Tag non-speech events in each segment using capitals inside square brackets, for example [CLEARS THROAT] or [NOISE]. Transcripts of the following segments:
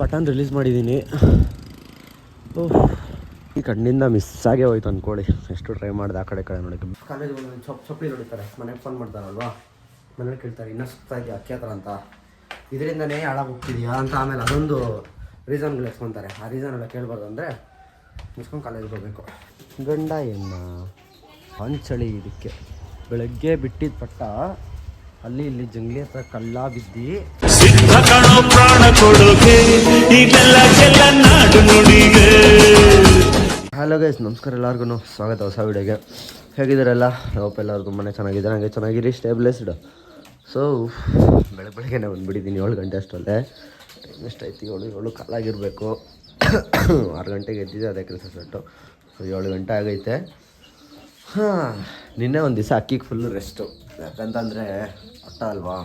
Pathan release ಮಾಡಿದ್ದೀನಿ ಈ ಕಣ್ಣಿಂದ ಮಿಸ್ ಆಗೇ ಹೋಯ್ತು ಅಂದ್ಕೊಳ್ಳಿ ಎಷ್ಟು ಟ್ರೈ ಮಾಡಿದೆ ಆ ಕಡೆ ಕಡೆ ನೋಡಿ. ಕಾಲೇಜ್ ಚೊಪ್ ಚೊಪ್ಪಲಿ ನೋಡಿತಾರೆ ಮನೆಗೆ ಫೋನ್ ಮಾಡ್ತಾರಲ್ವಾ? ಮನೇಲಿ ಕೇಳ್ತಾರೆ, ಇನ್ನೂ ಸುತ್ತಾಗಿ ಅಕ್ಕಿ ಹತ್ರ ಅಂತ. ಇದರಿಂದನೇ ಹಾಳಾಗಿ ಹೋಗ್ತಿದ್ಯಾ ಅಂತ ಆಮೇಲೆ ಅದೊಂದು ರೀಸನ್ಗಳು ಎಸ್ಕೊತಾರೆ ಆ ರೀಸನ್ ಎಲ್ಲ ಕೇಳ್ಬಾರ್ದು ಅಂದರೆ ಮುಚ್ಕೊಂಡು ಕಾಲೇಜ್ಗೆ ಹೋಗಬೇಕು. ಗಂಡ ಎನ್ನ ಹಂಚಳಿ ಇದಕ್ಕೆ. ಬೆಳಗ್ಗೆ ಬಿಟ್ಟಿದ್ದ ಪಟ್ಟ ಅಲ್ಲಿ ಇಲ್ಲಿ ಜಂಗ್ಲಿ ಹತ್ರ ಕಳ್ಳ ಬಿದ್ದಿ. ಸಿದ್ಧ ಕಣೋ ಪ್ರಾಣ ಕೊಡೋಕೆ ಇದೆಲ್ಲ ಕೆಲ ನಾಡು ನುಡಿಗೆ. ಹಲೋ ಗೈಸ್ ನಮಸ್ಕಾರ ಎಲ್ಲರಿಗೂ ಸ್ವಾಗತ ಹೊಸ ವಿಡಿಯೋಗೆ. ಹೇಗಿದ್ದಾರೆಲ್ಲ? ಹೋಪ್ ಎಲ್ಲರೂ ತುಂಬಾ ಚೆನ್ನಾಗಿದ್ದಾರೆ. ಹಾಗೆ ಚೆನ್ನಾಗಿರಿ ಸ್ಟೇಬ್ಲೈಸ್ಡ್ ಸೊ ಬೆಳಗ್ಗೆ ಬೆಳಗ್ಗೆನೇ ಬಂದುಬಿಟ್ಟಿದ್ದೀನಿ. ಏಳು ಗಂಟೆ ಅಷ್ಟರಲ್ಲೇ. ಟೈಮ್ ಎಷ್ಟಾಯ್ತು ಏಳು ಏಳು ಕಾಲಾಗಿರಬೇಕು [COUGHS] ಆರು ಗಂಟೆಗೆ ಎದ್ದಿದ್ದೆ ಅದೇ ಕೆಲಸ ಸೆಟ್ಟು. ಸೊ ಏಳು ಗಂಟೆ ಆಗೈತೆ. ಹಾಂ ನಿನ್ನೆ ಒಂದು ದಿವಸ ಅಕ್ಕಿಗೆ ಫುಲ್ ರೆಸ್ಟು ಯಾಕಂತಂದರೆ ಅಟ್ಟ ಅಲ್ವಾ?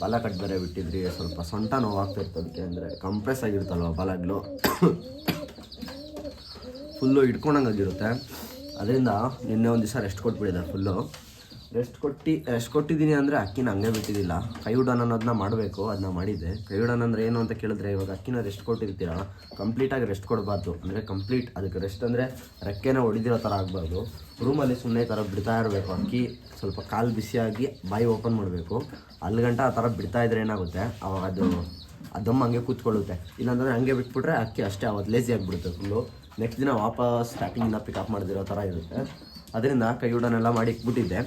ಬಲ ಕಟ್ ಬೇರೆ ಬಿಟ್ಟಿದ್ರಿ, ಸ್ವಲ್ಪ ಸೊಂಟ ನೋವಾಗ್ತಿರ್ತದೆ ಅದಕ್ಕೆ ಅಂದರೆ ಕಂಪ್ರೆಸ್ ಆಗಿರುತ್ತಲ್ವ ಬಲಗಳು ಫುಲ್ಲು [COUGHS] ಇಟ್ಕೊಂಡಂಗಾಗಿರುತ್ತೆ ಅದರಿಂದ ನಿನ್ನೆ ಒಂದು ದಿವಸ ರೆಸ್ಟ್ ಕೊಟ್ಬಿಟ್ಟಿದ್ದಾರೆ ಫುಲ್ಲು ರೆಸ್ಟ್ ಕೊಟ್ಟು ರೆಸ್ಟ್ ಕೊಟ್ಟಿದ್ದೀನಿ ಅಂದರೆ ಅಕ್ಕಿನ ಹಂಗೆ ಬಿಟ್ಟಿದ್ದಿಲ್ಲ. ಕೈ ಉಡಾನ್ ಅನ್ನೋದನ್ನ ಮಾಡಬೇಕು ಅದನ್ನ ಮಾಡಿದ್ದೆ. ಕೈ ಉಡಾನ್ ಅಂದರೆ ಏನು ಅಂತ ಕೇಳಿದ್ರೆ ಇವಾಗ ಅಕ್ಕಿನ ರೆಸ್ಟ್ ಕೊಟ್ಟಿರ್ತೀರ? ಕಂಪ್ಲೀಟಾಗಿ ರೆಸ್ಟ್ ಕೊಡಬಾರ್ದು. ಅಂದರೆ ಕಂಪ್ಲೀಟ್ ಅದಕ್ಕೆ ರೆಸ್ಟ್ ಅಂದರೆ ರೆಕ್ಕೆನ ಹೊಡಿದಿರೋ ಥರ ಆಗಬಾರ್ದು. ರೂಮಲ್ಲಿ ಸುಮ್ಮನೆ ಥರ ಬಿಡ್ತಾ ಇರಬೇಕು. ಅಕ್ಕಿ ಸ್ವಲ್ಪ ಕಾಲು ಬಿಸಿಯಾಗಿ ಬಾಯಿ ಓಪನ್ ಮಾಡಬೇಕು. ಅಲ್ಲಿ ಗಂಟ ಆ ಥರ ಬಿಡ್ತಾ ಇದ್ರೆ ಏನಾಗುತ್ತೆ? ಅವಾಗ ಅದು, ಆ ಹಂಗೆ ಕೂತ್ಕೊಳ್ಳುತ್ತೆ. ಇಲ್ಲಾಂದರೆ ಹಂಗೆ ಬಿಟ್ಬಿಟ್ರೆ ಅಕ್ಕಿ ಅಷ್ಟೇ ಅವತ್ತು ಲೇಸಿ ಆಗಿಬಿಡುತ್ತೆ ಫುಲ್ಲು ನೆಕ್ಸ್ಟ್ ದಿನ ವಾಪಸ್ ಸ್ಟಾರ್ಟಿಂಗಿಂದ ಪಿಕಪ್ ಮಾಡಿದಿರೋ ಥರ ಇರುತ್ತೆ. ಅದರಿಂದ ಕೈ ಉಡನೆಲ್ಲ ಮಾಡಿ ಇಟ್ಬಿಟ್ಟಿದ್ದೆ.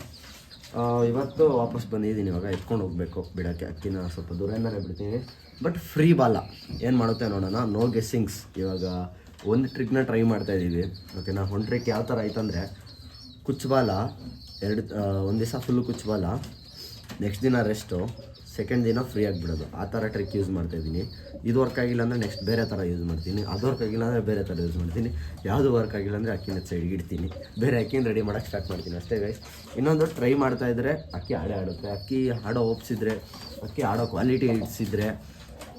ಇವತ್ತು ವಾಪಸ್ ಬಂದಿದ್ದೀನಿ ಇವಾಗ, ಎತ್ಕೊಂಡು ಹೋಗಬೇಕು ಬಿಡೋಕ್ಕೆ. ಅಕ್ಕಿನ ಸ್ವಲ್ಪ ದೂರದಿಂದಲೇ ಬಿಡ್ತೀನಿ. ಬಟ್ ಫ್ರೀ ಬಾಲ ಏನು ಮಾಡುತ್ತೆ ನೋಡೋಣ. ನೋ ಗೆಸ್ಸಿಂಗ್ಸ್ ಇವಾಗ ಒಂದು ಟ್ರಿಕ್ನ ಟ್ರೈ ಮಾಡ್ತಾ ಇದ್ದೀವಿ ಓಕೆನಾ ಒಂದು ಟ್ರಿಕ್ ಯಾವ ಥರ ಆಯ್ತಂದರೆ ಕುಚ್ಚಬಾಲ ಎರಡು ಒಂದು ದಿವಸ ಫುಲ್ಲು ಕುಚ್ಚಬಾಲ ನೆಕ್ಸ್ಟ್ ದಿನ ರೆಸ್ಟು ಸೆಕೆಂಡ್ ದಿನ ಫ್ರೀ ಆಗಿಬಿಡೋದು. ಆ ಥರ ಟ್ರಿಕ್ ಯೂಸ್ ಮಾಡ್ತಾ ಇದ್ದೀನಿ. ಇದು ವರ್ಕ್ ಆಗಿಲ್ಲ ಅಂದರೆ ನೆಕ್ಸ್ಟ್ ಬೇರೆ ಥರ ಯೂಸ್ ಮಾಡ್ತೀನಿ. ಅದು ವರ್ಕ್ ಆಗಿಲ್ಲ ಅಂದರೆ ಬೇರೆ ಥರ ಯೂಸ್ ಮಾಡ್ತೀನಿ. ಯಾವುದು ವರ್ಕ್ ಆಗಿಲ್ಲ ಅಂದರೆ ಅಕ್ಕಿನ ಸೈಡ್ಗೆ ಇಡ್ತೀನಿ. ಬೇರೆ ಅಕ್ಕಿನ ರೆಡಿ ಮಾಡೋಕ್ಕೆ ಸ್ಟಾರ್ಟ್ ಮಾಡ್ತೀನಿ ಅಷ್ಟೇ ಗೈಸ್ ಇನ್ನೊಂದು ಟ್ರೈ ಮಾಡ್ತಾ ಇದ್ದರೆ ಅಕ್ಕಿ ಹಾಡೇ ಆಡುತ್ತೆ. ಅಕ್ಕಿ ಆಡೋ ಒಪ್ಸಿದ್ರೆ ಅಕ್ಕಿ ಆಡೋ ಕ್ವಾಲಿಟಿ ಇಡ್ಸಿದ್ರೆ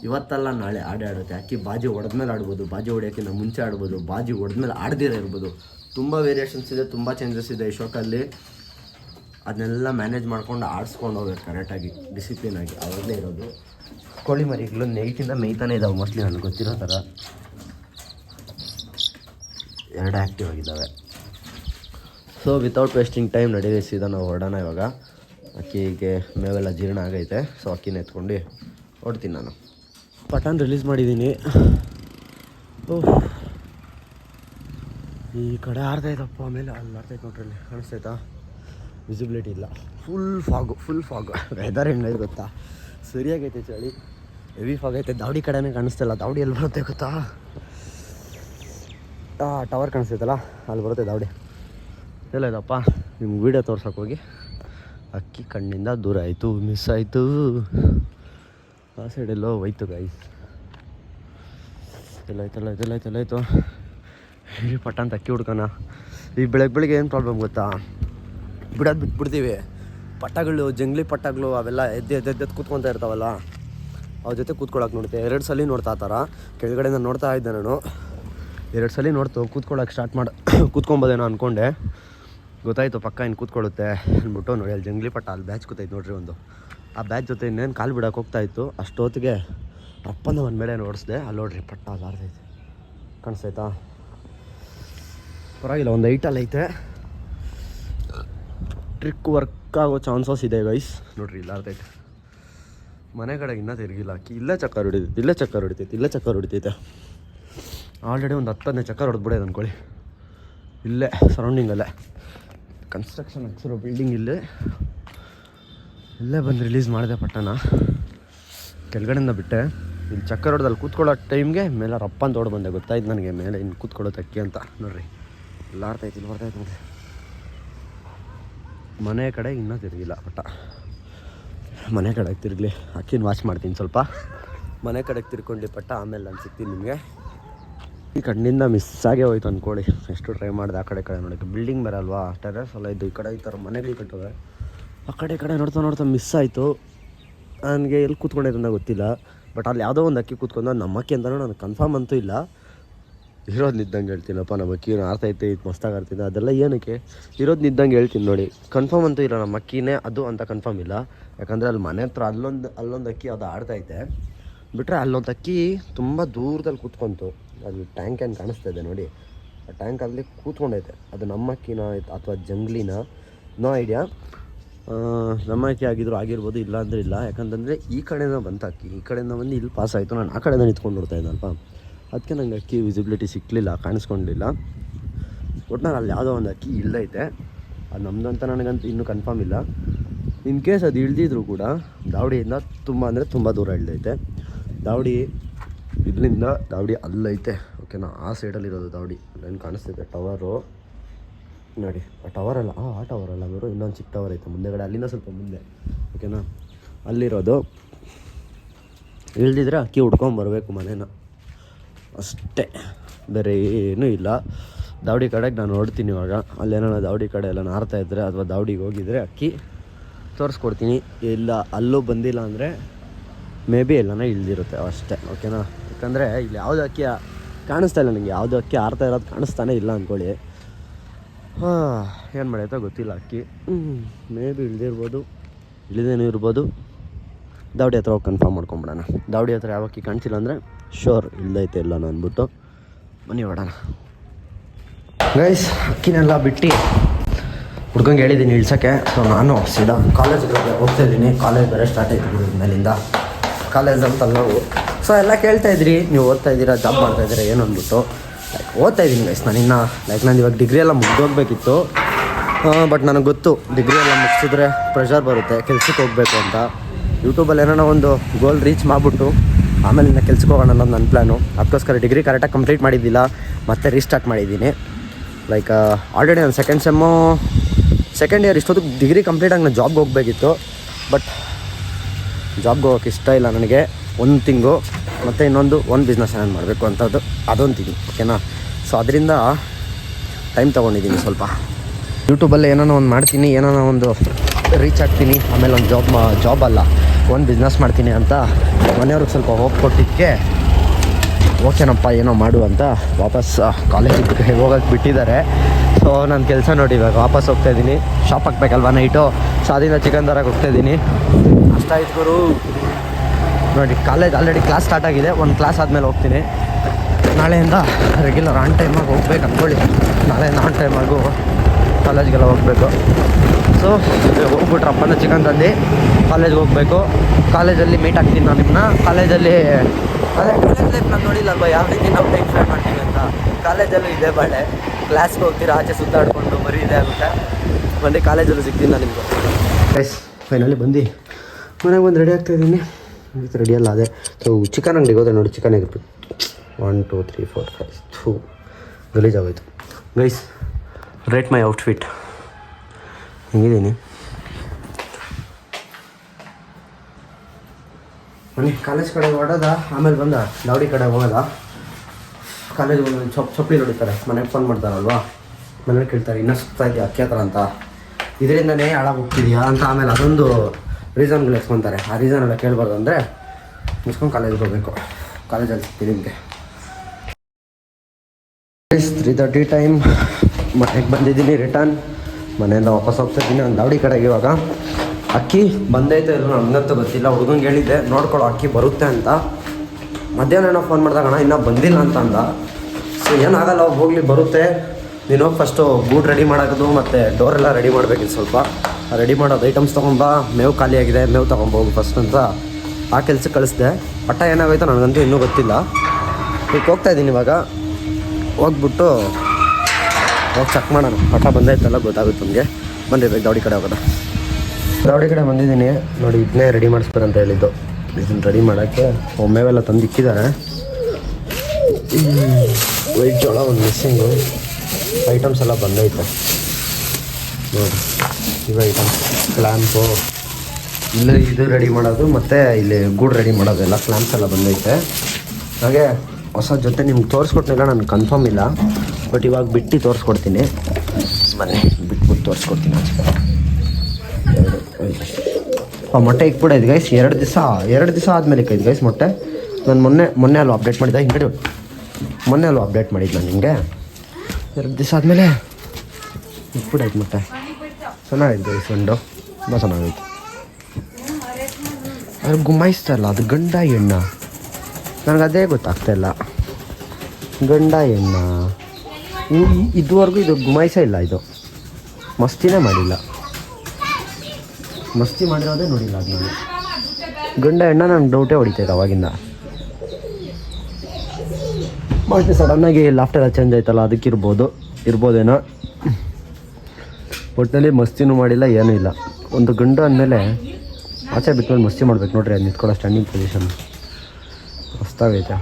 ಇವತ್ತಲ್ಲ ನಾಳೆ ಆಡೇ ಆಡುತ್ತೆ. ಅಕ್ಕಿ ಬಾಜಿ ಹೊಡೆದ್ಮೇಲೆ ಆಡ್ಬೋದು. ಬಾಜಿ ಹೊಡೆಯೋಕ್ಕಿಂತ ಮುಂಚೆ ಆಡ್ಬೋದು. ಬಾಜಿ ಹೊಡೆದ್ಮೇಲೆ ಆಡದಿರ ಇರ್ಬೋದು. ತುಂಬ ವೇರಿಯೇಷನ್ಸ್ ಇದೆ, ತುಂಬ ಚೇಂಜಸ್ ಇದೆ ಈ ಶೋಕಲ್ಲಿ ಅದನ್ನೆಲ್ಲ ಮ್ಯಾನೇಜ್ ಮಾಡ್ಕೊಂಡು ಆಡಿಸ್ಕೊಂಡು ಹೋಗ್ಬೇಕು ಕರೆಕ್ಟಾಗಿ ಡಿಸಿಪ್ಲಿನ್ ಆಗಿ ಅವಾಗಲೇ ಇರೋದು. ಕೋಳಿ ಮರಿಗಳು ನೈಟಿಂದ ಮೇಯ್ತಾನೆ ಇದ್ದಾವೆ ಮೋಸ್ಟ್ಲಿ ನನಗೆ ಗೊತ್ತಿರೋ ಥರ ಎರಡು ಆ್ಯಕ್ಟಿವ್ ಆಗಿದ್ದಾವೆ. ಸೊ ವಿತೌಟ್ ವೇಸ್ಟಿಂಗ್ ಟೈಮ್ ನಡೀರಿ ಸೀದಾ ನಾವು ಹೊರಡೋಣ ಇವಾಗ. ಅಕ್ಕಿಗೆ ಮೇವೆಲ್ಲ ಜೀರ್ಣ ಆಗೈತೆ ಸೊ ಅಕ್ಕಿನ ಎತ್ಕೊಂಡು ಹೊಡ್ತೀನಿ ನಾನು. ಪಟನ್ ರಿಲೀಸ್ ಮಾಡಿದ್ದೀನಿ ಓಹ್. ಈ ಕಡೆ ಆರ್ತೈತಪ್ಪ ಆಮೇಲೆ ಅಲ್ಲಿ ಆರ್ತೈತೆ ನೋಡ್ರಿ ಅಲ್ಲಿ ಕಾಣಿಸ್ತೈತಾ ವಿಸಿಬಿಲಿಟಿ ಇಲ್ಲ. Full fog full fog weather ಹೆಂಗೈತೆ ಗೊತ್ತಾ? ಸರಿಯಾಗೈತೆ ಚಳಿ. ಹೆವಿ ಫಾಗ್ ಐತೆ. ದಾವಡಿ ಕಡೆನೇ ಕಾಣಿಸ್ತಿಲ್ಲ ದಾವಡಿ ಎಲ್ಲಿ ಬರುತ್ತೆ ಗೊತ್ತಾ? ಆ ಟವರ್ ಕಾಣಿಸ್ತೈತಲ್ಲ ಅಲ್ಲಿ ಬರುತ್ತೆ ದಾವಡಿ ಎಲ್ಲ ಇದಪ್ಪ. ನಿಮ್ಗೆ ವೀಡಿಯೋ ತೋರ್ಸಕ್ಕೆ ಹೋಗಿ. ಅಕ್ಕಿ ಕಣ್ಣಿಂದ ದೂರ ಆಯಿತು ಮಿಸ್ ಆಯಿತು. ಆ ಸೈಡೆಲ್ಲೋ ಹೋಯ್ತು ಗಾಯ್ಸ್ ಎಲ್ಲ ಆಯ್ತಲ್ಲ ಇದೆಲ್ಲ ಆಯಿತು. ಹೇಳಿ ಪಟ್ಟಂತ ಅಕ್ಕಿ ಹುಡ್ಕೋಣ. ಈ ಬೆಳಗ್ಗೆ ಬೆಳಗ್ಗೆ ಏನು ಪ್ರಾಬ್ಲಮ್ ಗೊತ್ತಾ? ಬಿಡೋದು ಬಿಟ್ಬಿಡ್ತೀವಿ. ಪಟ್ಟಗಳು, ಜಂಗ್ಲಿ ಪಟ್ಟಗಳು ಅವೆಲ್ಲ ಎದ್ದು ಎದ್ದೆದ್ದು ಎದ್ದು ಕೂತ್ಕೊತಾ ಇರ್ತಾವಲ್ಲ, ಅವ್ರ ಜೊತೆ ಕೂತ್ಕೊಳಕ್ಕೆ ನೋಡುತ್ತೆ. ಎರಡು ಸಲ ನೋಡ್ತಾ ಆ ಥರ ಕೆಳಗಡೆಯಿಂದ ನೋಡ್ತಾ ಇದ್ದೆ ನಾನು. ಎರಡು ಸಲ ನೋಡ್ತು ಕೂತ್ಕೊಳ್ಳೋಕೆ ಸ್ಟಾರ್ಟ್ ಮಾಡಿ, [COUGHS] ಕೂತ್ಕೊಬೋದೇನೋ ಅಂದ್ಕೊಂಡೆ ಗೊತ್ತಾಯಿತು, ಪಕ್ಕ ಇನ್ನು ಕೂತ್ಕೊಳ್ಳುತ್ತೆ ಅಂದ್ಬಿಟ್ಟು ನೋಡಿ, ಅಲ್ಲಿ ಜಂಗ್ಲಿ ಪಟ್ಟ, ಅಲ್ಲಿ ಬ್ಯಾಚ್ ಕೂತೈತೆ ನೋಡ್ರಿ ಒಂದು. ಆ ಬ್ಯಾಚ್ ಜೊತೆ ಇನ್ನೇನು ಕಾಲು ಬಿಡೋಕೆ ಹೋಗ್ತಾ ಇತ್ತು. ಅಷ್ಟೊತ್ತಿಗೆ ಅಪ್ಪನ ಒಂದು ಮೇಲೆ ನೋಡಿಸ್ದೆ. ಅಲ್ಲಿ ನೋಡ್ರಿ, ಪಟ್ಟ ಅಲ್ಲಿ ಆಡ್ತೈತೆ ಕಾಣಿಸ್ತೈತಾ ಪರವಾಗಿಲ್ಲ, ಒಂದು ಐಟಲ್ಲಿ ಐತೆ. ಟ್ರಿಕ್ ವರ್ಕ್ ಆಗೋ ಚಾನ್ಸಸ್ ಇದೆ ಗೈಸ್ ನೋಡ್ರಿ ಇಲ್ಲ ಆರ್ತೈತೆ ಮನೆ ಕಡೆ ಇನ್ನೂ ತಿರುಗಿಲ್ಲ. ಅಕ್ಕಿ, ಇಲ್ಲೇ ಚಕ್ಕರ್ ಹೊಡಿತೈತೆ, ಇಲ್ಲೇ ಚಕ್ಕರ್ ಹೊಡಿತೈತೆ, ಇಲ್ಲೇ ಚಕ್ಕರ್ ಹೊಡಿತೈತೆ. ಆಲ್ರೆಡಿ ಒಂದು ಹತ್ತನೇ ಚಕ್ಕರ್ ಹೊಡೆದ್ಬಿಡೋದು ಅಂದ್ಕೊಳ್ಳಿ ಇಲ್ಲೇ ಸರೌಂಡಿಂಗಲ್ಲೇ ಕನ್ಸ್ಟ್ರಕ್ಷನ್ ಹಾಕ್ಸಿರೋ ಬಿಲ್ಡಿಂಗ್ ಇಲ್ಲೇ. ಇಲ್ಲೇ ಬಂದು ರಿಲೀಸ್ ಮಾಡಿದೆ ಪಟ್ಟಣ. ಕೆಳಗಡೆಯಿಂದ ಬಿಟ್ಟೆ. ಇಲ್ಲಿ ಚಕ್ಕರ್ ಹೊಡೆದಲ್ಲಿ ಕೂತ್ಕೊಳ್ಳೋ ಟೈಮ್ಗೆ ಮೇಲೆ ರಪ್ಪ ಅಂತ ಬಂದೆ. ಗೊತ್ತಾಯ್ತು ನನಗೆ, ಮೇಲೆ ಇನ್ನು ಕೂತ್ಕೊಳ್ಳೋ ತಕ್ಕಿ ಅಂತ. ನೋಡ್ರಿ ಎಲ್ಲ ಅರ್ಥ ಇಲ್ಲಿ ಬರ್ತೈತೆ ನೋಡ್ರಿ ಮನೆ ಕಡೆ ಇನ್ನೂ ತಿರುಗಿಲ್ಲ ಪಟ್ಟ. ಮನೆ ಕಡೆಗೆ ತಿರುಗಲಿ, ಅಕ್ಕಿನ ವಾಚ್ ಮಾಡ್ತೀನಿ ಸ್ವಲ್ಪ. ಮನೆ ಕಡೆಗೆ ತಿರ್ಕೊಂಡು ಪಟ್ಟ, ಆಮೇಲೆ ನಾನು ಸಿಗ್ತೀನಿ ನಿಮಗೆ. ಈ ಕಣ್ಣಿಂದ ಮಿಸ್ ಆಗೇ ಹೋಯ್ತು ಅಂದ್ಕೊಳ್ಳಿ ಎಷ್ಟು ಟ್ರೈ ಮಾಡಿದೆ ಆ ಕಡೆ ಕಡೆ ನೋಡೋಕ್ಕೆ. ಬಿಲ್ಡಿಂಗ್ ಬರಲ್ವಾ ಟೆರೆಸ್ ಎಲ್ಲ ಇದ್ದು ಈ ಕಡೆ ಈ ಥರ ಮನೆಗಳು ಕಟ್ಟೋವೆ ಆ ಕಡೆ ಕಡೆ ನೋಡ್ತಾ ನೋಡ್ತಾ ಮಿಸ್ ಆಯಿತು. ನನಗೆ ಎಲ್ಲಿ ಕೂತ್ಕೊಂಡೆ ಅಂತ ಗೊತ್ತಿಲ್ಲ. ಬಟ್ ಅಲ್ಲಿ ಯಾವುದೋ ಒಂದು ಅಕ್ಕಿ ಕೂತ್ಕೊಂಡು ನಮ್ಮ ಅಕ್ಕಿ ಅಂತಲೂ ನನಗೆ ಕನ್ಫರ್ಮ್ ಅಂತೂ ಇಲ್ಲ. ಇರೋದು ನಿದ್ದಂಗೆ ಹೇಳ್ತೀನಪ್ಪ, ನಮ್ಮ ಅಕ್ಕಿ ಆರ್ತೈತೆ ಇದು ಮಸ್ತಾಗಿ ಆಡ್ತೀನಿ ಅದೆಲ್ಲ ಏನಕ್ಕೆ? ಇರೋದು ನಿದ್ದಂಗೆ ಹೇಳ್ತೀನಿ ನೋಡಿ ಕನ್ಫರ್ಮ್ ಅಂತೂ ಇಲ್ಲ, ನಮ್ಮ ಅಕ್ಕಿನೇ ಅದು ಅಂತ ಕನ್ಫರ್ಮ್ ಇಲ್ಲ. ಯಾಕಂದರೆ ಅಲ್ಲಿ ಮನೆ ಹತ್ರ ಅಲ್ಲೊಂದು ಅಲ್ಲೊಂದು ಅಕ್ಕಿ ಅದು ಆಡ್ತೈತೆ ಬಿಟ್ಟರೆ ಅಲ್ಲೊಂದು ಅಕ್ಕಿ ತುಂಬ ದೂರದಲ್ಲಿ ಕೂತ್ಕೊಂತು. ಅಲ್ಲಿ ಟ್ಯಾಂಕ್ ಏನು ಕಾಣಿಸ್ತಾ ಇದೆ ನೋಡಿ. ಆ ಟ್ಯಾಂಕ್ ಅಲ್ಲಿ ಕೂತ್ಕೊಂಡೈತೆ. ಅದು ನಮ್ಮ ಅಕ್ಕಿನ ಅಥವಾ ಜಂಗ್ಲಿನ, ನೋ ಐಡಿಯಾ ನಮ್ಮ ಅಕ್ಕಿ ಆಗಿದ್ರು ಆಗಿರ್ಬೋದು ಇಲ್ಲ ಅಂದ್ರೆ ಇಲ್ಲ. ಯಾಕಂತಂದರೆ ಈ ಕಡೆಯಿಂದ ಬಂತ ಅಕ್ಕಿ. ಈ ಕಡೆಯಿಂದ ಬಂದು ಇಲ್ಲಿ ಪಾಸ್ ಆಯಿತು. ನಾನು ಆ ಕಡೆಯಿಂದ ನಿಂತ್ಕೊಂಡು ನೋಡ್ತಾ ಇದ್ದಲ್ವ ಅದಕ್ಕೆ ನಂಗೆ ಅಕ್ಕಿ ವಿಸಿಬಿಲಿಟಿ ಸಿಕ್ಕಲಿಲ್ಲ ಕಾಣಿಸ್ಕೊಂಡಿಲ್ಲ. ಒಟ್ನಲ್ಲಿ ಅಲ್ಲಿ ಯಾವುದೋ ಒಂದು ಅಕ್ಕಿ ಇಲ್ಲೈತೆ. ಅದು ನಮ್ದಂತ ನನಗಂತ ಇನ್ನೂ ಕನ್ಫರ್ಮ್ ಇಲ್ಲ. ಇನ್ ಕೇಸ್ ಅದು ಇಳ್ದಿದ್ರು ಕೂಡ ದಾವಡಿಯಿಂದ ತುಂಬ ಅಂದರೆ ತುಂಬ ದೂರ ಇಳ್ದೈತೆ. ದಾವಡಿ ಇಲ್ಲಿಂದ ದಾವಡಿ ಅಲ್ಲೈತೆ. ಓಕೆನಾ ಆ ಸೈಡಲ್ಲಿರೋದು ದಾವಡಿ. ಅಲ್ಲೇನು ಕಾಣಿಸ್ತೈತೆ ಟವರು ನೋಡಿ, ಆ ಟವರ್ ಅಲ್ಲ, ಆ ಟವರಲ್ಲ ಅವರು ಇನ್ನೊಂದು ಚಿಕ್ಕ ಟವರ್ ಐತೆ ಮುಂದೆಗಡೆ, ಅಲ್ಲಿಂದ ಸ್ವಲ್ಪ ಮುಂದೆ. ಓಕೆನಾ ಅಲ್ಲಿರೋದು. ಇಳ್ದಿದ್ರೆ ಅಕ್ಕಿ ಹುಡ್ಕೊಂಬರ್ಬೇಕು ಮನೇನ. ಅಷ್ಟೇ. ಬೇರೆ ಏನೂ ಇಲ್ಲ. ದಾವಡಿ ಕಡೆಗೆ ನಾನು ನೋಡ್ತೀನಿ ಇವಾಗ. ಅಲ್ಲೇನೋ ದಾವಡಿ ಕಡೆ ಎಲ್ಲ ನಾರ್ತಾ ಇದ್ದರೆ ಅಥವಾ ದಾವಡಿಗೆ ಹೋಗಿದ್ರೆ ಅಕ್ಕಿ ತೋರಿಸ್ಕೊಡ್ತೀನಿ. ಇಲ್ಲ, ಅಲ್ಲೂ ಬಂದಿಲ್ಲ ಅಂದರೆ ಮೇ ಬಿ ಎಲ್ಲನ ಇಳ್ದಿರುತ್ತೆ ಅಷ್ಟೇ, ಓಕೆನಾ? ಯಾಕಂದರೆ ಇಲ್ಲಿ ಯಾವುದೇ ಅಕ್ಕಿ ಕಾಣಿಸ್ತಾ ಇಲ್ಲ ನನಗೆ ಯಾವುದೇ ಅಕ್ಕಿ ಆರ್ತಾ ಇರೋದು ಕಾಣಿಸ್ತಾನೆ ಇಲ್ಲ ಅಂದ್ಕೊಳ್ಳಿ ಹಾಂ, ಏನು ಮಾಡೈತೋ ಗೊತ್ತಿಲ್ಲ ಅಕ್ಕಿ. ಮೇ ಬಿ ಇಳ್ದಿರ್ಬೋದು ಇಳಿದೇನೂ ಇರ್ಬೋದು. ದಾವಡಿ ಹತ್ರ ಹೋಗಿ ಕನ್ಫರ್ಮ್ ಮಾಡ್ಕೊಂಬಿಡೋಣ. ದಾವಡಿ ಹತ್ರ ಯಾವ ಅಕ್ಕಿ ಕಾಣಿಸಿಲ್ಲ ಅಂದರೆ ಶೋರ್ ಇಲ್ದೈತೆ ಇಲ್ಲ ಅಂದ್ಬಿಟ್ಟು ಬನ್ನಿ ಹೊಡೋಣ ಗೈಸ್ ಅಕ್ಕಿನೆಲ್ಲ ಬಿಟ್ಟು ಹುಡ್ಗಂಗೆ ಹೇಳಿದ್ದೀನಿ ಇಳ್ಸೋಕ್ಕೆ. ಸೊ ನಾನು ಸೀದಾ ಕಾಲೇಜ್ಗೆ ಹೋಗ್ತಾ ಇದ್ದೀನಿ. ಕಾಲೇಜ್ ಬೇರೆ ಸ್ಟಾರ್ಟ್ ಆಯ್ತು ಮೇಲಿಂದ ಕಾಲೇಜ್ ಅಂತ ನಾವು ಸೊ ಎಲ್ಲ ಕೇಳ್ತಾ ಇದ್ರಿ. ನೀವು ಓದ್ತಾ ಇದ್ದೀರಾ ಜಾಬ್ ಮಾಡ್ತಾ ಇದ್ದೀರಾ, ಏನು ಅಂದ್ಬಿಟ್ಟು. ಲೈಕ್ ಓದ್ತಾ ಇದ್ದೀನಿ ಗೈಸ್ ನಾನು ಇನ್ನು ಲೈಕ್ ನಾನು ಇವಾಗ ಡಿಗ್ರಿ ಎಲ್ಲ ಮುಗ್ದೋಗ್ಬೇಕಿತ್ತು. ಬಟ್ ನನಗೆ ಗೊತ್ತು ಡಿಗ್ರಿ ಎಲ್ಲ ಮುಗಿಸಿದ್ರೆ ಪ್ರೆಷರ್ ಬರುತ್ತೆ, ಕೆಲ್ಸಕ್ಕೆ ಹೋಗಬೇಕು ಅಂತ. ಯೂಟ್ಯೂಬಲ್ಲಿ ಏನೋ ಒಂದು ಗೋಲ್ ರೀಚ್ ಮಾಡಿಬಿಟ್ಟು ಆಮೇಲೆ ಇನ್ನು ಕೆಲ್ಸಕ್ಕೆ ಹೋಗೋಣ ಅನ್ನೋದು ನನ್ನ ಪ್ಲ್ಯಾನು ಅದಕ್ಕೋಸ್ಕರ ಡಿಗ್ರಿ ಕರೆಕ್ಟಾಗಿ ಕಂಪ್ಲೀಟ್ ಮಾಡಿದ್ದಿಲ್ಲ. ಮತ್ತೆ ರೀಸ್ಟಾರ್ಟ್ ಮಾಡಿದ್ದೀನಿ. ಲೈಕ್ ಆಲ್ರೆಡಿ ನಾನು ಸೆಕೆಂಡ್ ಸೆಮ್ಮು ಸೆಕೆಂಡ್ ಇಯರ್ ಇಷ್ಟೊತ್ತಿಗೆ ಡಿಗ್ರಿ ಕಂಪ್ಲೀಟಾಗಿ ನಾನು ಜಾಬ್ಗೆ ಹೋಗಬೇಕಿತ್ತು. ಬಟ್ ಜಾಬ್ಗೆ ಹೋಗೋಕೆ ಇಷ್ಟ ಇಲ್ಲ ನನಗೆ. ಒಂದು ತಿಂಗು ಮತ್ತು ಇನ್ನೊಂದು ಒಂದು ಬಿಸ್ನೆಸ್ ಏನೇನು ಮಾಡಬೇಕು ಅಂಥದ್ದು ಅದೊಂದು ತಿಂಗ್ ಓಕೆನಾ ಸೊ ಅದರಿಂದ ಟೈಮ್ ತೊಗೊಂಡಿದ್ದೀನಿ ಸ್ವಲ್ಪ. ಯೂಟ್ಯೂಬಲ್ಲಿ ಏನೋ ಒಂದು ಮಾಡ್ತೀನಿ ಏನೋ ಒಂದು ರೀಚ್ ಆಗ್ತೀನಿ. ಆಮೇಲೆ ಒಂದು ಜಾಬ್ ಮಾ ಜಾಬ್ ಅಲ್ಲ. ಒಂದು ಬಿಸ್ನೆಸ್ ಮಾಡ್ತೀನಿ ಅಂತ ಮನೆಯವ್ರಿಗೆ ಸ್ವಲ್ಪ ಹೋಪ್ ಕೊಟ್ಟಿದ್ದಕ್ಕೆ ಓಕೆನಪ್ಪ, ಏನೋ ಮಾಡು ಅಂತ ವಾಪಸ್ ಕಾಲೇಜಿಗೆ ಹೋಗೋಕೆ ಬಿಟ್ಟಿದ್ದಾರೆ. ಸೊ ನನ್ನ ಕೆಲಸ ನೋಡಿ ಇವಾಗ ವಾಪಸ್ ಹೋಗ್ತಾ ಇದ್ದೀನಿ ಶಾಪ್ ಹಾಕ್ಬೇಕಲ್ವ ನೈಟು ಸೊ ಅದರಿಂದ ಚಿಕನ್ ದಾರಾಗ ಹೋಗ್ತಾ ಇದ್ದೀನಿ ಅಷ್ಟ ಆಯ್ತು ಗುರು. ನೋಡಿ ಕಾಲೇಜ್ ಆಲ್ರೆಡಿ ಕ್ಲಾಸ್ ಸ್ಟಾರ್ಟ್ ಆಗಿದೆ. ಒಂದು ಕ್ಲಾಸ್ ಆದಮೇಲೆ ಹೋಗ್ತೀನಿ. ನಾಳೆಯಿಂದ ರೆಗ್ಯುಲರ್ ಆನ್ ಟೈಮಾಗಿ ಹೋಗ್ಬೇಕು ಅಂದ್ಕೊಳ್ಳಿ. ನಾಳೆಯಿಂದ ಆನ್ ಟೈಮಾಗು ಕಾಲೇಜ್ಗೆಲ್ಲ ಹೋಗಬೇಕು. ಸೊ ಹೋಗ್ಬಿಟ್ರಪ್ಪ ಅಂದ್ರೆ ಚಿಕನ್ ತಂದು ಕಾಲೇಜ್ಗೆ ಹೋಗಬೇಕು. ಕಾಲೇಜಲ್ಲಿ ಮೀಟ್ ಆಗ್ತೀನಿ ನಾನು ನಿಮ್ಮನ್ನ ಕಾಲೇಜಲ್ಲಿ, ಅದೇ ಕಾಲೇಜ್ ಲೈಫ್ ನಾನು ನೋಡಿಲ್ಲಲ್ವ ಯಾವ ರೀತಿ ನಾವು ಟೈಮ್ ಸ್ಪೆಂಡ್ ಮಾಡ್ತೀವಿ ಅಂತ? ಕಾಲೇಜಲ್ಲೂ ಇದೆ ಬಾಳೆ. ಕ್ಲಾಸ್ಗೆ ಹೋಗ್ತೀರಾ? ಆಚೆ ಸುತ್ತಾಡಿಕೊಂಡು ಬರೀ ಇದೆ ಆಗುತ್ತೆ ಬಂದು ಕಾಲೇಜಲ್ಲೂ ಸಿಗ್ತೀನಿ ನಾನು ನಿಮಗೆ. ಗೈಸ್ ಫೈನಲಿ ಬಂದು ಮನೆಗೆ ಬಂದು ರೆಡಿ ಆಗ್ತಾ ಇದ್ದೀನಿ. ರೆಡಿ ಅಲ್ಲ, ಅದೇ. ಸೊ ಚಿಕನ್ ಅಂಗಡಿಗೆ ಹೋದ್ರೆ ನೋಡಿ ಚಿಕನ್ ಆಗಿರ್ಬೇಕು. One two three four five two ಗಲೀಜಾಗೋಯ್ತು. Guys rate my outfit ಹೆಂಗಿದ್ದೀನಿ ಬನ್ನಿ ಕಾಲೇಜ್ ಕಡೆ ಹೊಡೋದ, ಆಮೇಲೆ ಬಂದ ದಾವಡಿ ಕಡೆ ಹೋಗೋದ. ಕಾಲೇಜ್ ಒಂದು ಚೊಪ್ ಚೊಪ್ಪಿ ಹೊಡಿತಾರೆ. ಮನೆಗೆ ಫೋನ್ ಮಾಡ್ತಾರಲ್ವಾ? ಮನೇಲಿ ಕೇಳ್ತಾರೆ, ಇನ್ನೂ ಸುತ್ತಾ ಇದೆಯಾ? ಅಕ್ಕಿ ಹತ್ರ ಅಂತ. ಇದರಿಂದನೇ ಹಾಳಾಗಿ ಹೋಗ್ತಿದ್ಯಾ ಅಂತ ಆಮೇಲೆ ಅದೊಂದು ರೀಸನ್ಗಳು ಎಸ್ಕೊತಾರೆ ಆ ರೀಸನ್ ಎಲ್ಲ ಕೇಳ್ಬಾರ್ದು ಅಂದರೆ ಮುಗಿಸ್ಕೊಂಡು ಕಾಲೇಜ್ಗೆ ಹೋಗಬೇಕು. ಕಾಲೇಜಲ್ಲಿ ಸಿಗ್ತೀನಿ ನಿಮಗೆ. ತ್ರೀ ತರ್ಟಿ ಟೈಮ್ ಮನೆಗೆ ಬಂದಿದ್ದೀನಿ ರಿಟರ್ನ್ ಮನೆಯಿಂದ ವಾಪಸ್ ಹೋಗ್ತಿದ್ದೀನಿ. ಒಂದು ದಾವಡಿ ಕಡೆಗೆ ಇವಾಗ. ಅಕ್ಕಿ ಬಂದೈತೆ ಇಲ್ಲ ನನಗಂತೂ ಗೊತ್ತಿಲ್ಲ. ಹುಡುಗಂಗೆ ಹೇಳಿದ್ದೆ ನೋಡ್ಕೊಳ್ಳೋ ಅಕ್ಕಿ ಬರುತ್ತೆ ಅಂತ. ಮಧ್ಯಾಹ್ನ ಏನೋ ಫೋನ್ ಮಾಡಿದಾಗ, ಅಣ್ಣ, ಇನ್ನೂ ಬಂದಿಲ್ಲ ಅಂತ ಅಂದ. ಸೊ ಏನಾಗಲ್ಲ ಹೋಗ್ಲಿ, ಬರುತ್ತೆ. ನೀನು ಫಸ್ಟು ಗೂಡ್ ರೆಡಿ ಮಾಡೋದು ಮತ್ತು ಡೋರೆಲ್ಲ ರೆಡಿ ಮಾಡಬೇಕಿತ್ತು ಸ್ವಲ್ಪ. ರೆಡಿ ಮಾಡೋದು ಐಟಮ್ಸ್ ತೊಗೊಂಬ ಮೇವು ಖಾಲಿಯಾಗಿದೆ ಮೇವು ತೊಗೊಂಬೋಗು ಫಸ್ಟ್ ಅಂತ. ಆ ಕೆಲ್ಸಕ್ಕೆ ಕಳಿಸ್ದೆ. ಪಟ್ಟ ಏನಾಗೋಯ್ತು ನನಗಂತೂ ಇನ್ನೂ ಗೊತ್ತಿಲ್ಲ. ಈಗ ಹೋಗ್ತಾ ಇದ್ದೀನಿ ಇವಾಗ. ಹೋಗ್ಬಿಟ್ಟು ಹೋಗಿ ಚೆಕ್ ಮಾಡೋಣ. ಪಠ ಬಂದೈತಲ್ಲ ಗೊತ್ತಾಗುತ್ತೆ ನಮಗೆ. ಬಂದಿದ್ದೆ ದೌಡಿ ಕಡೆ ಹೋಗೋಣ. ದೌಡಿ ಕಡೆ ಬಂದಿದ್ದೀನಿ. ನೋಡಿ ಇದನ್ನೇ ರೆಡಿ ಮಾಡಿಸ್ಬೇಕಂತ ಹೇಳಿದ್ದು. ಇದನ್ನ ರೆಡಿ ಮಾಡೋಕ್ಕೆ ಒಮ್ಮೆವೆಲ್ಲ ತಂದು ಇಕ್ಕಿದ್ದಾರೆ ವೈಟ್ ಜೋಳ ಒಂದು ಮಿಸ್ಸಿಂಗು ಐಟಮ್ಸ್ ಎಲ್ಲ ಬಂದೈತೆ. ನೋಡಿ ಇವ ಐಟಮ್ಸ್ ಕ್ಲ್ಯಾಂಪು ಇಲ್ಲ ಇದು ರೆಡಿ ಮಾಡೋದು ಮತ್ತು ಇಲ್ಲಿ ಗೂಡು ರೆಡಿ ಮಾಡೋದು ಎಲ್ಲ ಕ್ಲ್ಯಾಂಪ್ಸ್ ಎಲ್ಲ ಬಂದೈತೆ. ಹಾಗೆ ಹೊಸ ಜೊತೆ ನಿಮ್ಗೆ ತೋರಿಸ್ಕೊಟ್ಟಿಲ್ಲ ನಾನು ಕನ್ಫರ್ಮ್ ಇಲ್ಲ. ಬಟ್ ಇವಾಗ ಬಿಟ್ಟು ತೋರಿಸ್ಕೊಡ್ತೀನಿ. ಬನ್ನಿ ಬಿಟ್ಬಿಟ್ಟು ತೋರಿಸ್ಕೊಡ್ತೀನಿ ಮೊಟ್ಟೆ ಇಕ್ಬಿಡೈದು ಗೈಸ್ ಎರಡು ದಿವಸ ಎರಡು ದಿವಸ ಆದಮೇಲೆ ಇಕ್ಕೈದು ಗೈಸ್ ಮೊಟ್ಟೆ. ನಾನು ಮೊನ್ನೆ ಮೊನ್ನೆ ಅಲ್ಲೂ ಅಪ್ಡೇಟ್ ಮಾಡಿದ್ದೆ? ಹಿಂಗೆ ಮೊನ್ನೆ ಅಲ್ಲೂ ಅಪ್ಡೇಟ್ ಮಾಡಿದ್ದು ನಾನು ನಿಮಗೆ? ಎರಡು ದಿವಸ ಆದಮೇಲೆ ಇಕ್ಬಿಡೈತೆ ಮೊಟ್ಟೆ. ಚೆನ್ನಾಗೈತೆ ಗೈಸ್ ಗಂಡು ತುಂಬ ಚೆನ್ನಾಗಿತ್ತು ಅದು ಗುಮ್ಮಾಯಿಸ್ತಾ ಇಲ್ಲ, ಅದು ಗಂಡ ಹೆಣ್ಣ ನನಗೆ ಅದೇ ಗೊತ್ತಾಗ್ತಾ ಇಲ್ಲ. ಗಂಡ ಹೆಣ್ಣ ಇ- ಇದುವರೆಗೂ ಇದು ಗುಮಾಯಿಸ ಇಲ್ಲ ಇದು. ಮಸ್ತಿನೇ ಮಾಡಿಲ್ಲ. ಮಸ್ತಿ ಮಾಡಿರೋದೇ ನೋಡಿಲ್ಲ ಅದು ನಾನು ಗಂಡ ಹೆಣ್ಣ ನಾನು ಡೌಟೇ ಹೊಡಿತೈತೆ ಅವಾಗಿಂದ. ಮತ್ತೆ ಸಡನ್ನಾಗಿ ಲಾಫ್ಟರ್ ಎಲ್ಲ ಚೇಂಜ್ ಆಯ್ತಲ್ಲ ಅದಕ್ಕಿರ್ಬೋದು ಇರ್ಬೋದೇನೋ. ಒಟ್ಟಿನಲ್ಲಿ ಮಸ್ತಿನೂ ಮಾಡಿಲ್ಲ, ಏನೂ ಇಲ್ಲ. ಒಂದು ಗಂಡ ಅಂದಮೇಲೆ ಆಚೆ ಬಿಟ್ಮೇಲೆ ಮಸ್ತಿ ಮಾಡ್ಬೇಕು ನೋಡ್ರಿ, ಅದು ನಿಂತ್ಕೊಳ್ಳೋ ಸ್ಟ್ಯಾಂಡಿಂಗ್ ಪೊಸಿಷನ್ ಹೊಸ್ತಾಗೈತೆ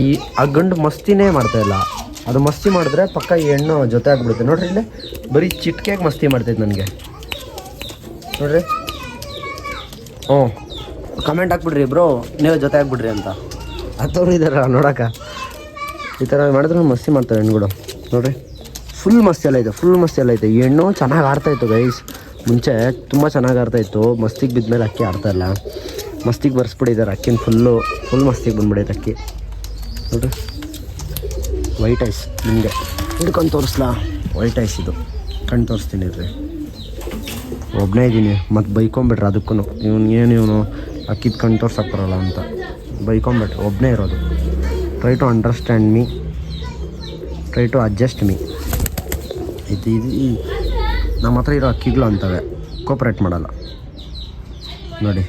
ಈ ಆ ಗಂಡು ಮಸ್ತಿನೇ ಮಾಡ್ತಾ ಇಲ್ಲ. ಅದು ಮಸ್ತಿ ಮಾಡಿದ್ರೆ ಪಕ್ಕ ಈ ಹೆಣ್ಣು ಜೊತೆ ಆಗ್ಬಿಡುತ್ತೆ. ನೋಡ್ರಿ ಇಲ್ಲಿ ಬರೀ ಚಿಟ್ಕೆಗೆ ಮಸ್ತಿ ಮಾಡ್ತೈತೆ ನನಗೆ. ನೋಡ್ರಿ. ಹ್ಞೂ. ಕಮೆಂಟ್ ಹಾಕ್ಬಿಡ್ರಿ ಬ್ರೋ. ನೀವು ಜೊತೆ ಆಗ್ಬಿಡ್ರಿ ಅಂತ. ಹತ್ತವ್ರು ಇದಾರ ನೋಡಕ್ಕ. ಈ ಥರ ಮಾಡಿದ್ರೆ ಮಸ್ತಿ ಮಾಡ್ತಾರೆ ಹೆಣ್ಣುಗಳು ನೋಡ್ರಿ. ಫುಲ್ ಮಸ್ತಿ ಎಲ್ಲ ಇದೆ ಫುಲ್ ಮಸ್ತಿ ಎಲ್ಲ ಐತೆ ಹೆಣ್ಣು ಚೆನ್ನಾಗಿ ಆಡ್ತಾಯಿತ್ತು ಗೈಸ್ ಮುಂಚೆ ತುಂಬ ಚೆನ್ನಾಗಿ ಆಡ್ತಾಯಿತ್ತು ಮಸ್ತಿಗೆ ಬಿದ್ದ ಮೇಲೆ ಅಕ್ಕಿ ಆಡ್ತಾಯಿಲ್ಲ ಮಸ್ತಿಗೆ ಬರ್ಸ್ಬಿಟ್ಟಿದ್ದಾರೆ. ಅಕ್ಕಿನ ಫುಲ್ಲು ಫುಲ್ ಮಸ್ತಿಗೆ ಬಂದ್ಬಿಡೈತೆ ಅಕ್ಕಿ. ನೋಡ್ರಿ. ವೈಟ್ ಐಸ್ ನಿಮಗೆ. ಹಿಡ್ಕೊಂಡು ತೋರಿಸ್ಲಾ? ವೈಟ್ ಐಸ್ ಇದು. ಕಣ್ಣು ತೋರಿಸ್ತೀನಿ ರೀ ಒಬ್ಬನೇ ಇದ್ದೀನಿ. ಮತ್ತು ಬೈಕೊಂಬಿಟ್ರೆ ಅದಕ್ಕೂ ಏನು ಇವನು? ಅಕ್ಕಿದ ಕಣ್ಣು ತೋರ್ಸಕ್ಕೆ ಬರೋಲ್ಲ ಅಂತ. ಬೈಕೊಂಬಿಟ್ರೆ ಒಬ್ಬನೇ ಇರೋದು. Try to understand me try to adjust me ಇದು ಇದು ನಮ್ಮ ಹತ್ರ ಇರೋ ಅಕ್ಕಿಗಳು ಅಂತವೆ. ಕೋಪ್ರೇಟ್ ಮಾಡಲ್ಲ. ನೋಡಿ.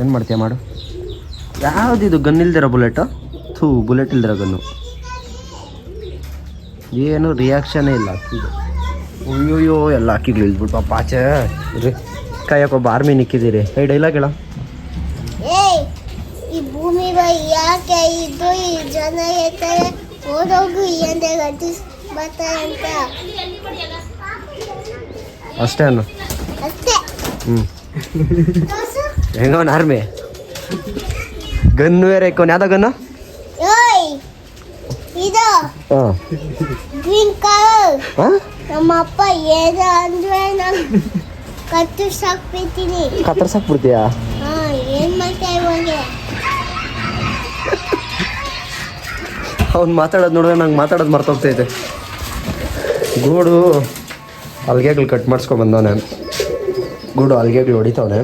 ಏನು ಮಾಡ್ತೀಯ ಮಾಡು. ಯಾವುದಿದು ಗನ್ ಇಲ್ದಿರೋ ಬುಲೆಟು ಥೂ ಬುಲೆಟ್ ಇಲ್ದಿರೋ ಗನ್ನು ಏನು ರಿಯಾಕ್ಷನೇ ಇಲ್ಲ ಅಯ್ಯೋಯ್ಯೋ ಎಲ್ಲ ಅಕ್ಕಿಗಳು ಇಳಿದ್ಬಿಟ್ಟು ಪಾಪ ಆಚೆ. ರೀ ಕಾಯಕ್ಕೊಬ್ಬ ಆರ್ಮಿ ನಿಕ್ಕಿದ್ದೀರಿ. ಹೇ ಡೈಲಾಗ್ ಹೇಳ. ಈ ಭೂಮಿ ಬೈ ಯಾಕೆ ಇದು ಈ ಜನ ಇರ್ತಾರೆ ಓದೋಗು ಎಂದ ಗತಿಸ್ ಬರ್ತಾರೆ ಅಂತ ಅಷ್ಟೇ ಅನ್ನು. ಅಷ್ಟೇ. ಹ್ಞೂ. ಹೆಂಗವನ್ ಆರ್ಮಿ ಗನ್ ಬೇರೆ ಇಕ್ಕೋನ್ ಯಾವ್ದೋ ಗನ್ನು? ಇದು ಹಾಂ. ಗ್ರೀನ್ ಕಲರ್ ಹಾಂ? ನಮ್ಮ ಅಪ್ಪ ಏನು ಅಂದ್ರೆ ನಾನು ಬಿಡ್ತೀನಿ ಸಾಕ್ಬಿಡ್ತೀನಿ. ಕತ್ತರ್ಸಕ್ಬಿಡ್ತೀಯಾ ಹಾ ಏನ್ ಮಾಡ್ತಾ ಇವಾಗ ಅವ್ನು ಮಾತಾಡೋದು ನೋಡಿದ್ರೆ ನಂಗೆ ಮಾತಾಡೋದು ಮರ್ತೋಗ್ತೈತೆ ಗೂಡು ಅಲ್ಗೆಗಳು ಕಟ್ ಮಾಡಿಸ್ಕೊಂಡು ಬಂದವನೆ. ಗೂಡು ಅಲ್ಗೆಗಳು ಹೊಡಿತವನೆ.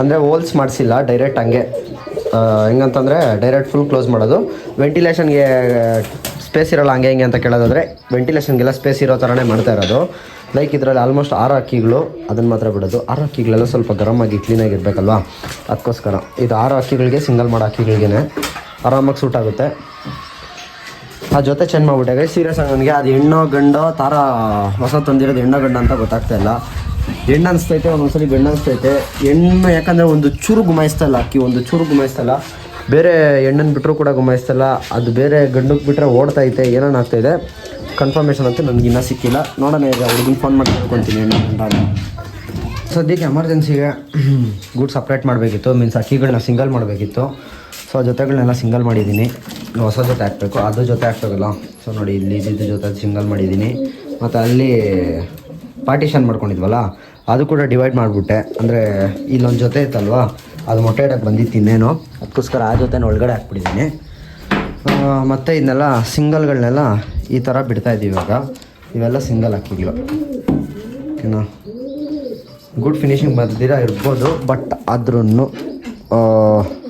ಅಂದರೆ ಹೋಲ್ಸ್ ಮಾಡಿಸಿಲ್ಲ ಡೈರೆಕ್ಟ್ ಹಂಗೆ. ಹೆಂಗಂತಂದರೆ ಡೈರೆಕ್ಟ್ ಫುಲ್ ಕ್ಲೋಸ್ ಮಾಡೋದು. ವೆಂಟಿಲೇಷನ್ಗೆ ಸ್ಪೇಸ್ ಇರೋಲ್ಲ, ಹಂಗೆ ಹಿಂಗೆ ಅಂತ ಕೇಳೋದಾದರೆ ವೆಂಟಿಲೇಷನ್ಗೆಲ್ಲ ಸ್ಪೇಸ್ ಇರೋ ಥರನೇ ಮಾಡ್ತಾ ಇರೋದು. ಲೈಕ್ ಇದರಲ್ಲಿ ಆಲ್ಮೋಸ್ಟ್ ಆರು ಅಕ್ಕಿಗಳು, ಅದನ್ನು ಮಾತ್ರ ಬಿಡೋದು. ಆರು ಅಕ್ಕಿಗಳೆಲ್ಲ ಸ್ವಲ್ಪ ಗರಮ್ ಆಗಿ ಕ್ಲೀನಾಗಿ ಇರಬೇಕಲ್ವಾ? ಅದಕ್ಕೋಸ್ಕರ. ಇದು ಆರು ಅಕ್ಕಿಗಳಿಗೆ ಸಿಂಗಲ್ ಮಾಡೋ ಅಕ್ಕಿಗಳಿಗೇ ಆರಾಮಾಗಿ ಸೂಟ್ ಆಗುತ್ತೆ. ಆ ಜೊತೆ ಚೇಂಜ್ ಮಾಡ್ಬಿಟ್ಟೆ ಸೀರಿಯಸ್ ಆಗಿ ನನಗೆ ಅದು ಹೆಣ್ಣೋ ಗಂಡೋ ತಾರ ಹೊಸ ತಂದಿರೋದು ಹೆಣ್ಣೋ ಗಂಡ ಅಂತ ಗೊತ್ತಾಗ್ತಾ ಇಲ್ಲ. ಹೆಣ್ಣು ಅನಿಸ್ತೈತೆ ಒಂದೊಂದ್ಸಲಿ ಬೆಣ್ಣೆ ಅನಿಸ್ತೈತೆ. ಹೆಣ್ಣು ಯಾಕಂದರೆ ಒಂದು ಚೂರು ಗುಮಾಯಿಸ್ತಲ್ಲ ಅಕ್ಕಿ, ಒಂದು ಚೂರು ಗುಮಾಯಿಸ್ತಲ್ಲ. ಬೇರೆ ಹೆಣ್ಣನ್ನು ಬಿಟ್ಟರು ಕೂಡ ಗುಮಾಯಿಸ್ತಲ್ಲ. ಅದು ಬೇರೆ ಗಂಡಕ್ಕೆ ಬಿಟ್ಟರೆ ಓಡ್ತಾ ಐತೆ, ಏನೇನು ಆಗ್ತಾ ಇದೆ ಕನ್ಫರ್ಮೇಷನ್ ಅಂತೂ ನನಗೆ ಇನ್ನೂ ಸಿಕ್ಕಿಲ್ಲ. ನೋಡೋಣ ಈಗ ಹುಡುಗನ ಫೋನ್ ಮಾಡಿ ಕೇಳ್ಕೊತೀನಿ ಅಂತ ಸದ್ಯಕ್ಕೆ ಎಮರ್ಜೆನ್ಸಿಗೆ ಗೂಡ್ [CLEARS THROAT] ಸಪ್ರೇಟ್ ಮಾಡಬೇಕಿತ್ತು. ಮೀನ್ಸ್ ಅಕ್ಕಿಗಳನ್ನ ಸಿಂಗಲ್ ಮಾಡಬೇಕಿತ್ತು. ಸೊ ಜೊತೆಗಳನ್ನೆಲ್ಲ ಸಿಂಗಲ್ ಮಾಡಿದ್ದೀನಿ. ಹೊಸ ಜೊತೆ ಹಾಕಬೇಕು. ಅದು ಜೊತೆ ಹಾಕ್ಬೇಕಲ್ಲ. ಸೊ ನೋಡಿ, ಇಲ್ಲಿ ಇದ್ದಿದ್ದು ಜೊತೆ ಸಿಂಗಲ್ ಮಾಡಿದ್ದೀನಿ. ಮತ್ತು ಅಲ್ಲಿ ಪಾರ್ಟಿಷನ್ ಮಾಡ್ಕೊಂಡಿದ್ವಲ್ಲ ಅದು ಕೂಡ ಡಿವೈಡ್ ಮಾಡಿಬಿಟ್ಟೆ. ಅಂದರೆ ಇಲ್ಲೊಂದು ಜೊತೆ ಇತ್ತಲ್ವಾ? ಅದು ಮೊಟ್ಟೆ ಇಡಕ್ಕೆ ಬಂದಿತ್ತು ಇನ್ನೇನು. ಅದಕ್ಕೋಸ್ಕರ ಆ ಜೊತೆನ ಒಳಗಡೆ ಹಾಕ್ಬಿಟ್ಟಿದ್ದೀನಿ. ಮತ್ತು ಇದನ್ನೆಲ್ಲ ಸಿಂಗಲ್ಗಳನ್ನೆಲ್ಲ ಈ ಥರ ಬಿಡ್ತಾ ಇದ್ದೀವಿ ಇವಾಗ. ಇವೆಲ್ಲ ಸಿಂಗಲ್ ಹಾಕ್ಬಿಡಿ ಓಕೆನಾ ಗುಡ್ ಫಿನಿಶಿಂಗ್ ಬರ್ದಿರ ಇರ್ಬೋದು, ಬಟ್ ಆದ್ರೂ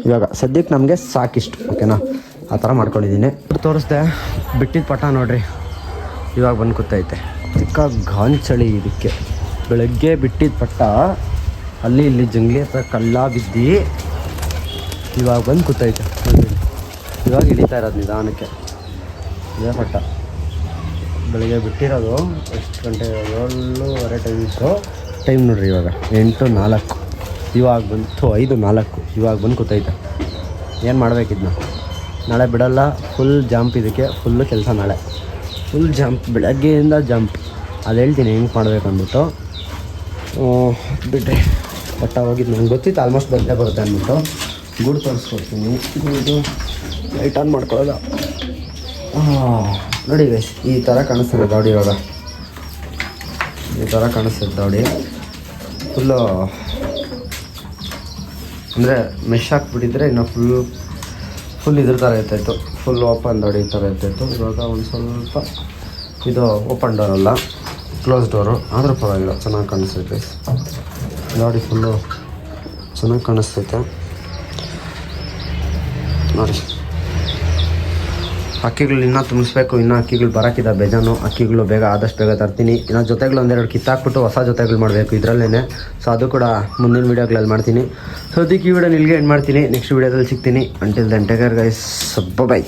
ಇವಾಗ ಸದ್ಯಕ್ಕೆ ನಮಗೆ ಸಾಕಿಷ್ಟು, ಓಕೆನಾ? ಆ ಥರ ಮಾಡ್ಕೊಂಡಿದ್ದೀನಿ. ತೋರಿಸ್ದೆ ಬಿಟ್ಟಿದ್ದ ಪಟ ನೋಡ್ರಿ. ಇವಾಗ ಬಂದು ಕೂತೈತೆ. ಚಿಕ್ಕ ಗಾಂಚಳಿ ಇದಕ್ಕೆ. ಬೆಳಗ್ಗೆ ಬಿಟ್ಟಿದ್ದ ಪಟ್ಟ ಅಲ್ಲಿ ಇಲ್ಲಿ ಜಂಗ್ಲಿ ಹತ್ರ ಕಳ್ಳ ಬಿದ್ದು ಇವಾಗ ಬಂದು ಕೂತೈತೆ ಇವಾಗ ಇಳಿತಾ ಇರೋದು ನಿಧಾನಕ್ಕೆ. ಇದೇ ಪಟ್ಟ. ಬೆಳಗ್ಗೆ ಬಿಟ್ಟಿರೋದು, ಎಷ್ಟು ಗಂಟೆ ಏಳುವರೆ ಟೈಮ್ ಇತ್ತು. ಟೈಮ್ ನೋಡ್ರಿ ಇವಾಗ, ಎಂಟು ನಾಲ್ಕು. ಇವಾಗ ಬಂತು ಐದು ನಾಲ್ಕು. ಇವಾಗ ಬಂದು ಕೂತೈತೆ. ಏನು ಮಾಡಬೇಕಿದ್ನ ನಾಳೆ ಬಿಡಲ್ಲ ಫುಲ್ ಜಂಪ್ ಇದಕ್ಕೆ ಫುಲ್ಲು ಕೆಲಸ ನಾಳೆ. ಫುಲ್ ಜಂಪ್ ಬೆಳಗ್ಗೆಯಿಂದ ಜಂಪ್ ಅದು ಹೇಳ್ತೀನಿ, ಹೆಂಗೆ ಮಾಡ್ಬೇಕು ಅಂದ್ಬಿಟ್ಟು ಬಿಟ್ಟರೆ ಬಟ್ ಹೋಗಿದ್ದು ನಂಗೆ ಗೊತ್ತಿತ್ತು ಆಲ್ಮೋಸ್ಟ್ ಬಂದೇ ಬರುತ್ತೆ ಅಂದ್ಬಿಟ್ಟು ಗೂಡು ತೋರಿಸ್ಕೊಡ್ತೀನಿ. ಇದು ಲೈಟ್ ಆನ್ ಮಾಡ್ಕೊಳ್ಳೋದು? ನೋಡಿ ಗೈಸ್ ಈ ಥರ ಕಾಣಿಸ್ತದೆ ದೌಡಿ ಇವಾಗ. ಈ ಥರ ಕಾಣಿಸ್ತದೆ ದೌಡಿ ಫುಲ್ಲು ಅಂದರೆ ಮೆಶ್ ಹಾಕ್ಬಿಟ್ಟಿದ್ರೆ ಇನ್ನು ಫುಲ್ ಫುಲ್ ಇದ್ರ ಥರ ಇರ್ತಾಯಿತ್ತು. ಫುಲ್ ಓಪನ್ ದೌಡಿ ಈ ಥರ ಇರ್ತಾಯಿತ್ತು. ಇವಾಗ ಒಂದು ಸ್ವಲ್ಪ ಇದು ಓಪನ್ ಡೋರ್ ಅಲ್ಲ. ಕ್ಲೋಸ್ ಡೋರು ಆದರೂ ಪರವಾಗಿಲ್ಲ, ಚೆನ್ನಾಗಿ ಕಾಣಿಸ್ತೈತೆ ಗಾಡಿ ಫುಲ್ಲು ಚೆನ್ನಾಗಿ ಕಾಣಿಸ್ತೈತೆ ನೋಡಿ. ಅಕ್ಕಿಗಳು ಇನ್ನೂ ತುಂಬಿಸ್ಬೇಕು, ಇನ್ನೂ ಅಕ್ಕಿಗಳು ಬರೋಕ್ಕಿದೆ ಬೇಜಾನು. ಅಕ್ಕಿಗಳು ಬೇಗ ಆದಷ್ಟು ಬೇಗ ತರ್ತೀನಿ. ಇನ್ನು ಜೊತೆಗಳು ಒಂದೆರಡು ಕಿತ್ತಾಕ್ಬಿಟ್ಟು ಹೊಸ ಜೊತೆಗಳು ಮಾಡಬೇಕು ಇದರಲ್ಲೇ ಸೊ ಅದು ಕೂಡ ಮುಂದಿನ ವೀಡಿಯೋಗಳಲ್ಲಿ ಮಾಡ್ತೀನಿ. ಸೊ ಅದಕ್ಕೆ ಈ ವಿಡಿಯೋ ನಿಲ್ಗೆ ಎಂಡ್ ಮಾಡ್ತೀನಿ. ನೆಕ್ಸ್ಟ್ ವೀಡಿಯೋದಲ್ಲಿ ಸಿಗ್ತೀನಿ. Until then take care guys bye